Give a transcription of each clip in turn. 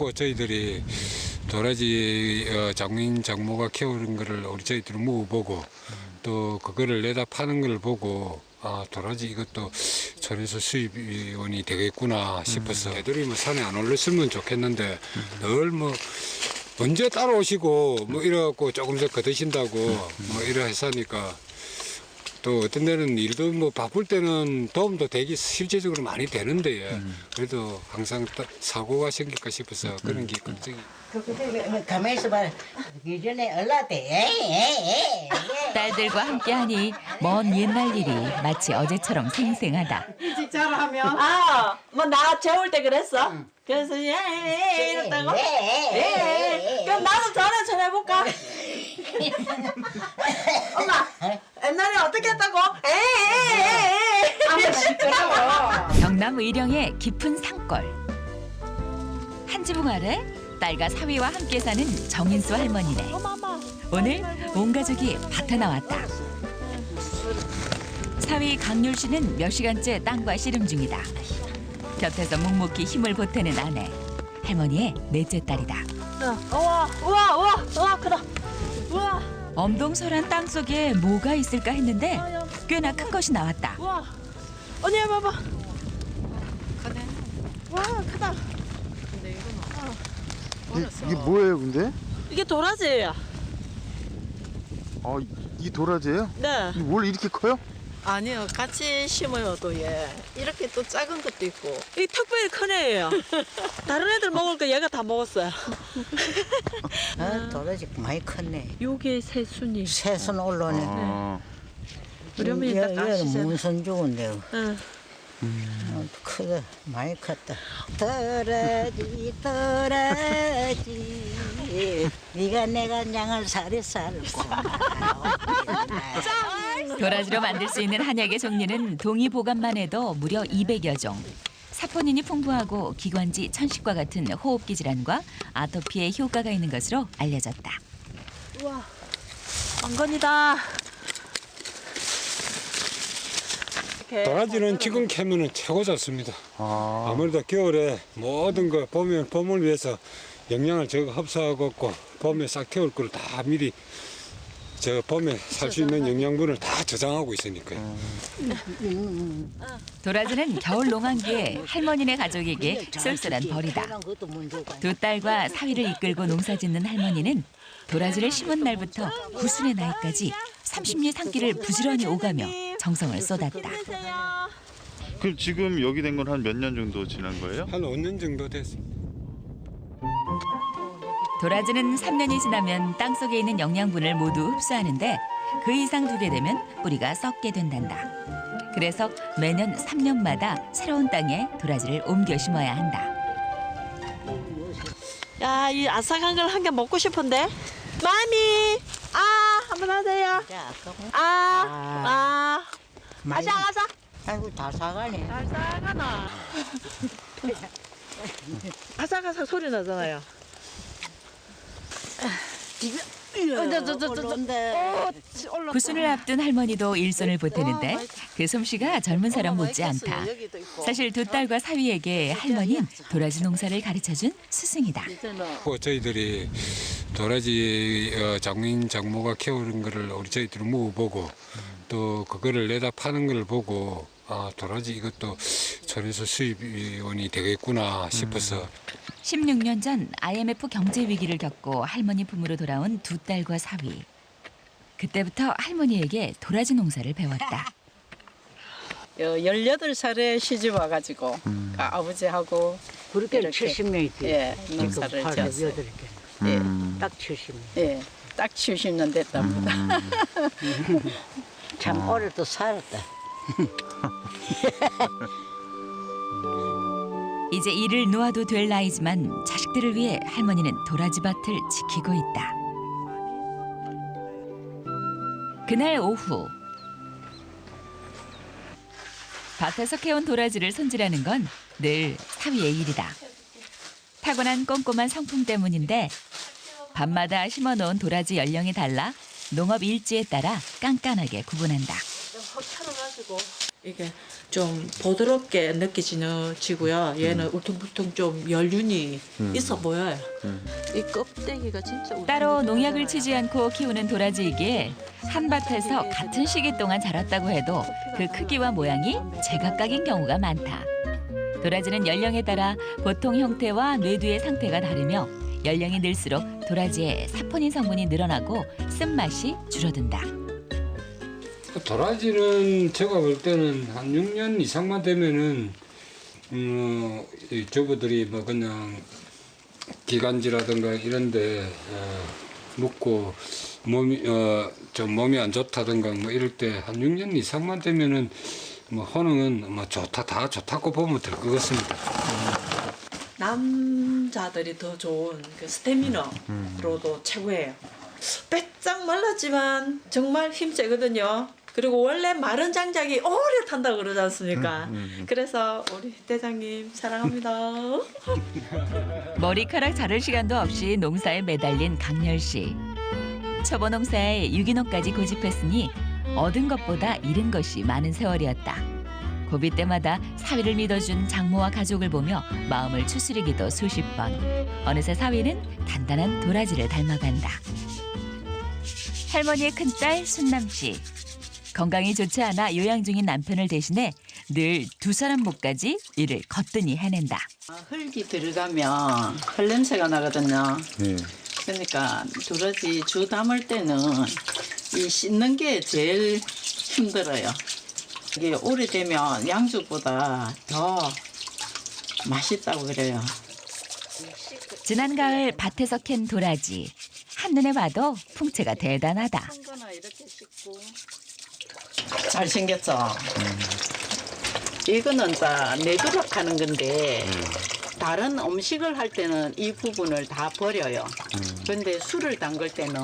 뭐 저희들이 도라지 어, 장인 장모가 키우는 거를 우리 저희들이 먹어보고 또 그거를 내다 파는 걸 보고 아 도라지 이것도 전에서 수입원이 되겠구나 싶어서 애들이 뭐 산에 안 올랐으면 좋겠는데 늘 뭐 언제 따라오시고 뭐 이래갖고 조금씩 거드신다고 뭐 이래 했으니까 또 어떤 데는 일도 뭐 바쁠 때는 도움도 되기 실제적으로 많이 되는데 예. 그래도 항상 따- 사고가 생길까 싶어서 그런 게 걱정이. 그 가만히 있어 봐. 예전에 얼라 때 에이 에이 에이. 딸들과 함께하니 먼 옛날 일이 마치 어제처럼 생생하다. 일찍 자라하면 아, 뭐 나 재울 때 그랬어. 그래서 예, 예, 예 이랬다고. 예, 예. 그럼 나도 전화 좀 해볼까? 엄마, 옛날에 어떻게 했다고? 시끄러워. 경남 의령의 깊은 산골. 한 지붕 아래 딸과 사위와 함께 사는 정인수 할머니네. 오늘 온 가족이 밭에 나왔다. 사위 강률 씨는 몇 시간째 땅과 씨름 중이다. 곁에서 묵묵히 힘을 보태는 아내. 할머니의 넷째 딸이다. 우와, 우와, 우와, 우와, 크다. 엄동설한 땅 속에 뭐가 있을까 했는데 꽤나 큰 것이 나왔다. 우와. 언니 해봐봐. 와, 크다. 이, 이게 뭐예요, 근데? 이게 도라지예요. 아, 이 도라지예요? 네. 원래 이렇게 커요? 아니요, 같이 심어요, 또 예. 이렇게 또 작은 것도 있고. 이 특별히 큰 애예요. 다른 애들 먹을 거 얘가 다 먹었어요. 아, 도라지 많이 컸네. 요게 새순이. 새순 올라오네. 아, 우려면 이따 가시잖아. 문선 좋은데 응. 어, 크다 많이 컸다. 도라지 도라지 네가 내가 양을 살이 살고 도라지로 만들 수 있는 한약의 종류는 동의 보관만 해도 무려 200여 종. 사포닌이 풍부하고 기관지 천식과 같은 호흡기 질환과 아토피에 효과가 있는 것으로 알려졌다. 우와. 왕건이다. 도라지는 지금 캐면은 최고 좋습니다. 아, 아무래도 겨울에 모든 거 봄에 봄을 위해서 영양을 저거 흡수하고 있고 봄에 싹 태울 걸다 미리 저 봄에 살 수 있는 영양분을 다 저장하고 있으니까요. 도라지는 겨울 농한기에 할머니네 가족에게 쏠쏠한 벌이다. 두 딸과 사위를 이끌고 농사짓는 할머니는 도라지를 심은 날부터 구순의 나이까지 30리 산길을 부지런히 오가며 정성을 쏟았다. 그럼 지금 여기 된 건 한 몇 년 정도 지난 거예요? 한 5년 정도 됐습니다. 도라지는 3년이 지나면 땅 속에 있는 영양분을 모두 흡수하는데 그 이상 두게 되면 뿌리가 썩게 된단다. 그래서 매년 3년마다 새로운 땅에 도라지를 옮겨 심어야 한다. 야, 이 아삭한 걸 한 개 먹고 싶은데. 마미, 아, 한번 하세요. 아, 아, 아삭, 아삭. 아이고 다 사가네. 아삭하나. 아삭아삭 소리 나잖아요. 올라온다. 구순을 앞둔 할머니도 일손을 보태는데 그 솜씨가 젊은 사람 못지 않다. 사실 두 딸과 사위에게 할머니는 도라지 농사를 가르쳐준 스승이다. 뭐 저희들이 도라지 어, 장인 장모가 키우는 거를 우리 저희들이 먹어보고 또 그거를 내다 파는 걸 보고 아 도라지 이것도 전에서 수입원이 되겠구나 싶어서 16년 전 IMF 경제 위기를 겪고 할머니 품으로 돌아온 두 딸과 사위. 그때부터 할머니에게 도라지 농사를 배웠다. 18살에 시집 와가지고 아, 아버지하고 그렇게 이렇게. 70명이 돼. 예, 농사를 지었어요. 개. 예, 딱 70명. 예, 딱 70년 됐답니다. 참 오래 또 살았다. 이제 일을 놓아도 될 나이지만 자식들을 위해 할머니는 도라지 밭을 지키고 있다. 그날 오후 밭에서 캐온 도라지를 손질하는 건 늘 사위의 일이다. 타고난 꼼꼼한 성품 때문인데 밤마다 심어놓은 도라지 연령이 달라 농업 일지에 따라 깐깐하게 구분한다. 확 차려가지고 이게 좀 부드럽게 느껴지고요. 얘는 울퉁불퉁 좀 연륜이 있어 보여요. 이 껍데기가 진짜 따로 농약을. 치지 않고 키우는 도라지이기에 한 밭에서 같은 시기 동안 자랐다고 해도 그 크기와 모양이 제각각인 경우가 많다. 도라지는 연령에 따라 보통 형태와 뇌두의 상태가 다르며 연령이 들수록 도라지의 사포닌 성분이 늘어나고 쓴맛이 줄어든다. 도라지는 제가 볼 때는 한 6년 이상만 되면은 음, 이 주부들이 뭐 그냥 기관지라든가 이런데 어, 묻고 몸이 어, 좀 몸이 안 좋다든가 뭐 이럴 때 한 6년 이상만 되면은 뭐 호능은 뭐 좋다 다 좋다고 보면 될 것 같습니다. 남자들이 더 좋은 그 스태미너로도 최고예요. 빼짝 말랐지만 정말 힘 세거든요. 그리고 원래 마른 장작이 오래 탄다고 그러지 않습니까? 그래서 우리 대장님 사랑합니다. 머리카락 자를 시간도 없이 농사에 매달린 강렬 씨. 초보 농사에 유기농까지 고집했으니 얻은 것보다 잃은 것이 많은 세월이었다. 고비 때마다 사위를 믿어준 장모와 가족을 보며 마음을 추스리기도 수십 번. 어느새 사위는 단단한 도라지를 닮아간다. 할머니의 큰딸 순남 씨. 건강이 좋지 않아 요양 중인 남편을 대신해 늘 두 사람 목까지 일을 거뜬히 해낸다. 아, 흙이 들어가면 흙 냄새가 나거든요. 예. 그러니까 도라지 주 담을 때는 이 씻는 게 제일 힘들어요. 이게 오래되면 양주보다 더 맛있다고 그래요. 지난 가을 밭에서 캔 도라지. 한눈에 봐도 풍채가 대단하다. 씻고 잘생겼죠. 이거는 다 내두락 하는 건데 다른 음식을 할 때는 이 부분을 다 버려요. 근데 술을 담글 때는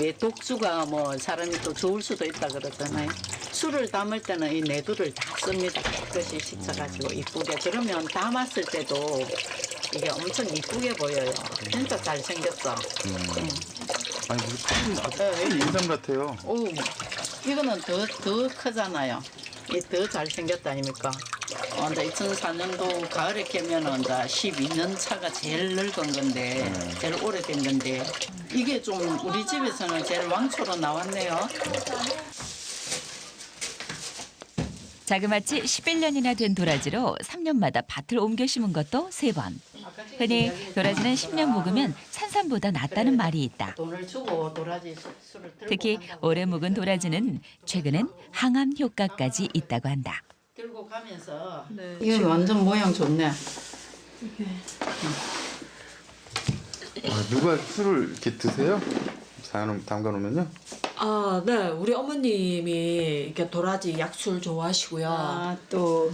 왜 독주가 뭐 사람이 또 좋을 수도 있다 그러잖아요. 술을 담을 때는 이 내두를 다 씁니다. 깨끗이 씻어가지고 이쁘게. 그러면 담았을 때도 이게 엄청 이쁘게 보여요. 진짜 잘생겼어. 아니 무슨 큰 인상 같아요. 오, 이거는 더, 더 크잖아요. 이 더 잘생겼다 아닙니까? 어, 이제 2004년도 가을에 캐면은 이제 12년 차가 제일 늙은 건데, 제일 오래된 건데, 이게 좀 우리 집에서는 제일 왕초로 나왔네요. 자그마치 11년이나 된 도라지로 3년마다 밭을 옮겨 심은 것도 세번 흔히 도라지는 10년 묵으면 산삼보다 낫다는 말이 있다. 돈을 주고 도라지 수- 술을 들고 특히 간다고 오래 묵은 도라지는 최근엔 항암 효과까지 있다고 한다. 들고 가면서 네. 이거 완전 모양 좋네. 아, 누가 술을 이렇게 드세요? 담가, 담가 놓으면요? 아, 네. 우리 어머님이 이렇게 도라지 약술 좋아하시고요. 아, 또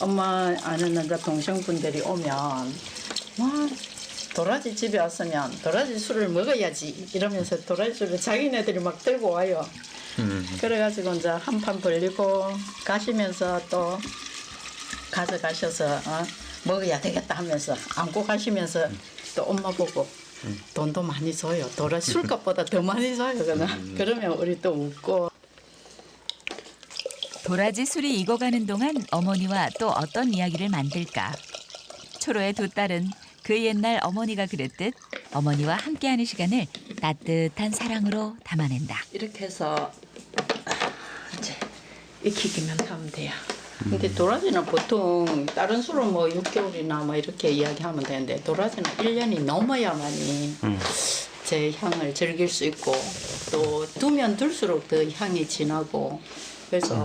엄마 아는 남자 동생분들이 오면 와 도라지 집에 왔으면 도라지 술을 먹어야지 이러면서 도라지 술을 자기네들이 막 들고 와요. 그래가지고 이제 한 판 벌리고 가시면서 또 가져가셔서 어, 먹어야 되겠다 하면서 안고 가시면서 또 엄마 보고 돈도 많이 줘요. 도라지 술값보다 더 많이 줘요. 그러면 그러면 우리 또 웃고 도라지 술이 익어가는 동안 어머니와 또 어떤 이야기를 만들까? 초로의 두 딸은 그 옛날 어머니가 그랬듯 어머니와 함께하는 시간을 따뜻한 사랑으로 담아낸다. 이렇게 해서 아, 이제 익히기만 하면 돼요. 근데 도라지는 보통 다른 술은 뭐 6개월이나 뭐 이렇게 이야기하면 되는데 도라지는 1년이 넘어야만이 제 향을 즐길 수 있고 또 두면 둘수록 더 향이 진하고 그래서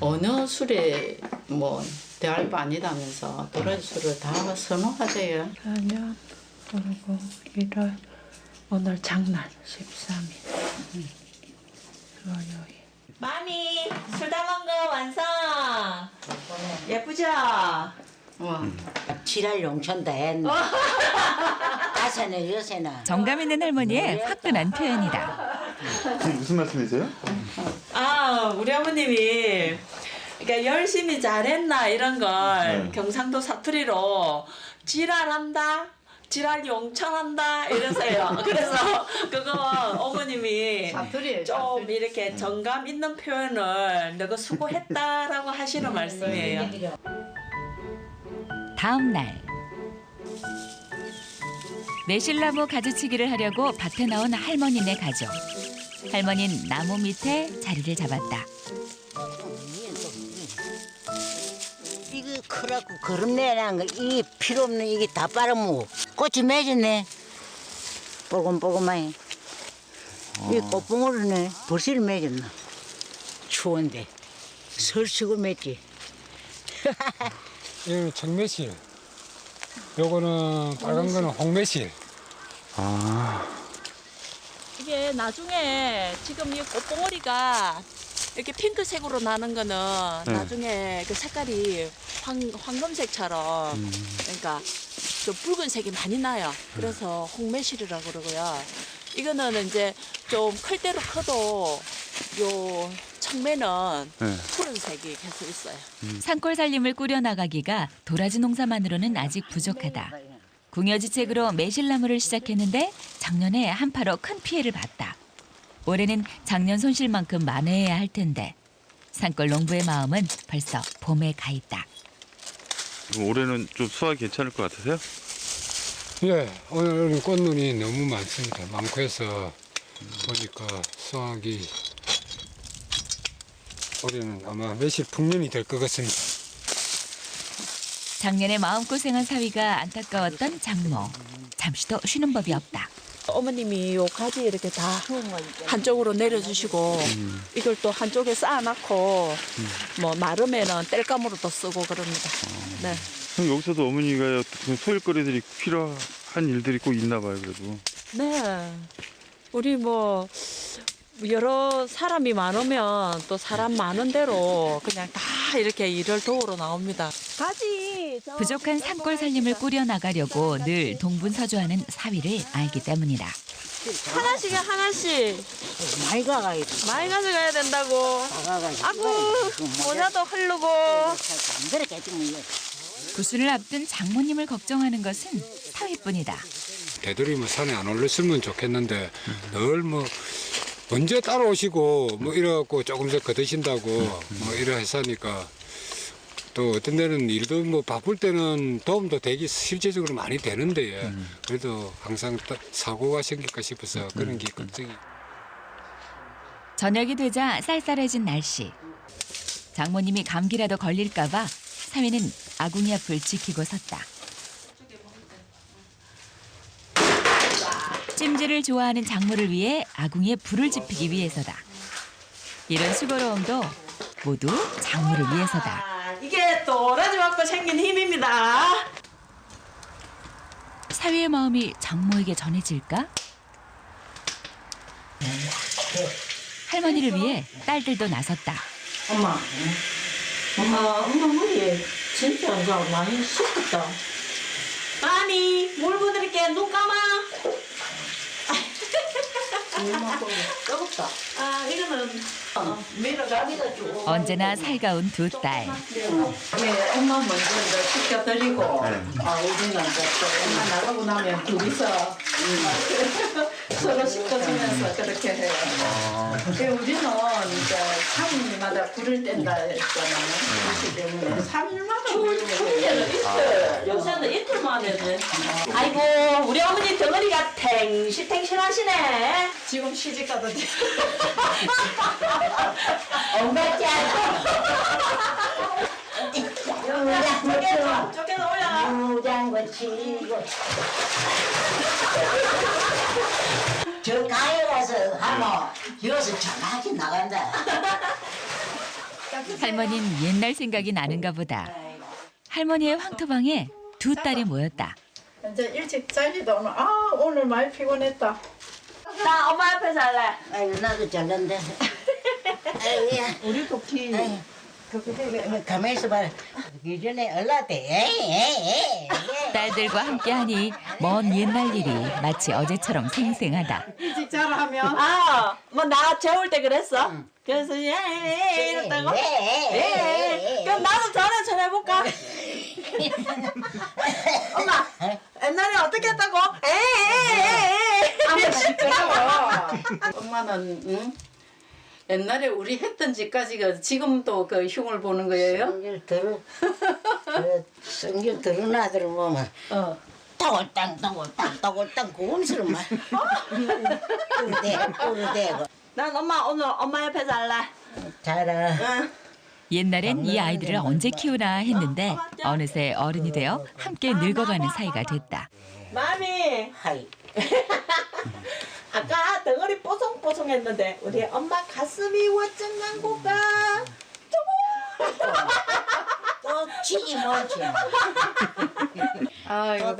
어느 술에 뭐 대할 바 아니다면서 도라지 술을 다 선호하세요. 4년 그리고 1월 오늘 장날 13일 월요일 마미 술 담은 거 완성 예쁘죠? 와. 지랄 용천다 했네. 다새는 요새는. 정감 있는 할머니의 화끈한 표현이다. 지금 무슨 말씀이세요? 아 우리 어머님이 그러니까 열심히 잘했나 이런 걸 네. 경상도 사투리로 지랄한다 지랄 용천한다 이러세요. 그래서 그거 어머님이. 좀 이렇게 정감 있는 표현을 너가 수고했다라고 하시는 말씀이에요. 다음 날 매실나무 가지치기를 하려고 밭에 나온 할머니네 가족. 할머니는 나무 밑에 자리를 잡았다. 이거 크라고 거름내란 거이 필요 없는 이게 다 빨아먹어. 꽃이 맺었네. 뽀금뽀금하게 이 꽃봉오리네. 벌써 맺었나? 추운데. 설치고 맺지. 이거는 청매실. 요거는 빨간 거는 홍매실. 아, 이게 나중에 지금 이 꽃봉오리가 이렇게 핑크색으로 나는 거는 네. 나중에 그 색깔이 황, 황금색처럼 그러니까 좀 붉은색이 많이 나요. 그래서 홍매실이라고 그러고요. 이거는 이제 좀 클 대로 커도 요 청매는 네. 푸른색이 계속 있어요. 산골 살림을 꾸려나가기가 도라지 농사만으로는 아직 부족하다. 궁여지책으로 매실나무를 시작했는데 작년에 한파로 큰 피해를 봤다. 올해는 작년 손실만큼 만회해야 할 텐데 산골 농부의 마음은 벌써 봄에 가 있다. 그럼 올해는 좀 수확이 괜찮을 것 같으세요? 예, 오늘은 꽃눈이 너무 많습니다. 많고 해서 보니까 수확이 올해는 아마 매실 풍년이 될 것 같습니다. 작년에 마음고생한 사위가 안타까웠던 장모. 잠시도 쉬는 법이 없다. 어머님이 요 가지 이렇게 다 한쪽으로 내려주시고 이걸 또 한쪽에 쌓아놓고 뭐 마름에는 땔감으로 또 쓰고 그럽니다. 네. 그럼 여기서도 어머니가 소일거리들이 필요한 일들이 꼭 있나 봐요, 그래도. 네. 우리 뭐 여러 사람이 많으면 또 사람 많은 대로 그냥 다 이렇게 일을 도우러 나옵니다. 가지. 저- 부족한 산골 살림을 꾸려나가려고 늘 동분서주하는 사위를 알기 때문이다. 하나씩에 하나씩 많이 가가 있어 많이 가져가야 된다고. 가가지고 아구 모자도 흐르고. 그렇게 좀 구순을 앞둔 장모님을 걱정하는 것은 사위뿐이다. 되도록이면 뭐 산에 안 올렸으면 좋겠는데 늘 뭐 언제 따라오시고 뭐 이래갖고 조금씩 거드신다고 뭐 이래 했으니까 또 어떤 데는 일도 뭐 바쁠 때는 도움도 되기 실제적으로 많이 되는데 그래도 항상 또 사고가 생길까 싶어서 그런 게 걱정이. 저녁이 되자 쌀쌀해진 날씨. 장모님이 감기라도 걸릴까봐 사위는 아궁이 앞을 지키고 섰다. 찜질을 좋아하는 장모를 위해 아궁이에 불을 지피기 위해서다. 이런 수고로움도 모두 장모를 위해서다. 아, 이게 도라지 맞고 생긴 힘입니다. 사위의 마음이 장모에게 전해질까? 할머니를 위해 딸들도 나섰다. 엄마. 엄마, 엄마 머리에 진짜 많이 씻었다. 아니, 물 부드릴게. 눈 감아. 뜨겁다. 아, 이거는 어, 밀어가기가 좀. 언제나 살가운 두 딸. 네, 엄마 먼저 이제 시켜드리고, 아, 우리는 이제 또 엄마 나가고 나면 둘이서 서로 시켜주면서 그렇게 해요. 그 우리는 3일마다 불을 뗀다 했잖아요. 그렇기 때문에 3일마다 불을 문제는 이틀. 요새는 이틀 만에 돼. 아이고, 우리 어머니 덩어리가 탱실탱실하시네. 지금 시집 가도 돼. 엄마짱 저게, 저게 올려. 무장고 치고 저 가에 가서 하면 여기서 전화기 나간다 할머니는 옛날 생각이 나는가 보다. 할머니의 황토방에 두 딸이 모였다. 이제 일찍 자기도 오늘, 아, 오늘 많이 피곤했다. 나 엄마 앞에서 할래. 아이고 나도 잘난다 아이고야 우리도 피. 가만히 있어봐 예전에 얼라때 에이 에이 에이 딸들과 함께하니 먼 옛날 일이 마치 어제처럼 생생하다. 일찍 자라면. 아, 뭐 나 재울 때 그랬어. 그래서 예, 예, 예, 이랬다고. 예, 예, 예, 예. 예. 그럼 나도 전화 좀 해볼까? 엄마 옛날에 어떻게 했다고? 에에에에 아무 시끄러워. 엄마는 응? 옛날에 우리 했던 짓까지가 지금도 그 흉을 보는 거예요? 성질 들어 그 성질 아들 보면 어. 떠골땅 떠골땅 고음스러운 말 우르대 우르대고 난 엄마 오늘 엄마 옆에 살래. 자라 옛날엔 이 아이들을 언제 키우나 했는데 어느새 어른이 되어 함께 늙어가는 사이가 됐다. 마미 하이 아까 덩어리 뽀송뽀송 했는데 우리 엄마 가슴이 워쩍난 곳가. 또 치지 뭐지. 아이고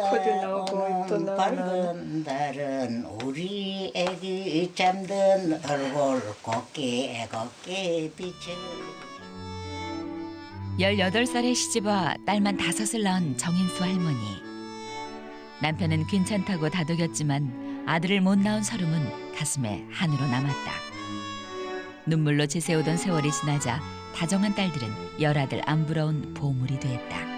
오는 밝은 달은 우리 애기 잠든 얼굴 곱게 곱게 비춰 18살에 시집와 딸만 다섯을 낳은 정인수 할머니. 남편은 괜찮다고 다독였지만 아들을 못 낳은 서름은 가슴에 한으로 남았다. 눈물로 지새우던 세월이 지나자 다정한 딸들은 열아들 안 부러운 보물이 됐다.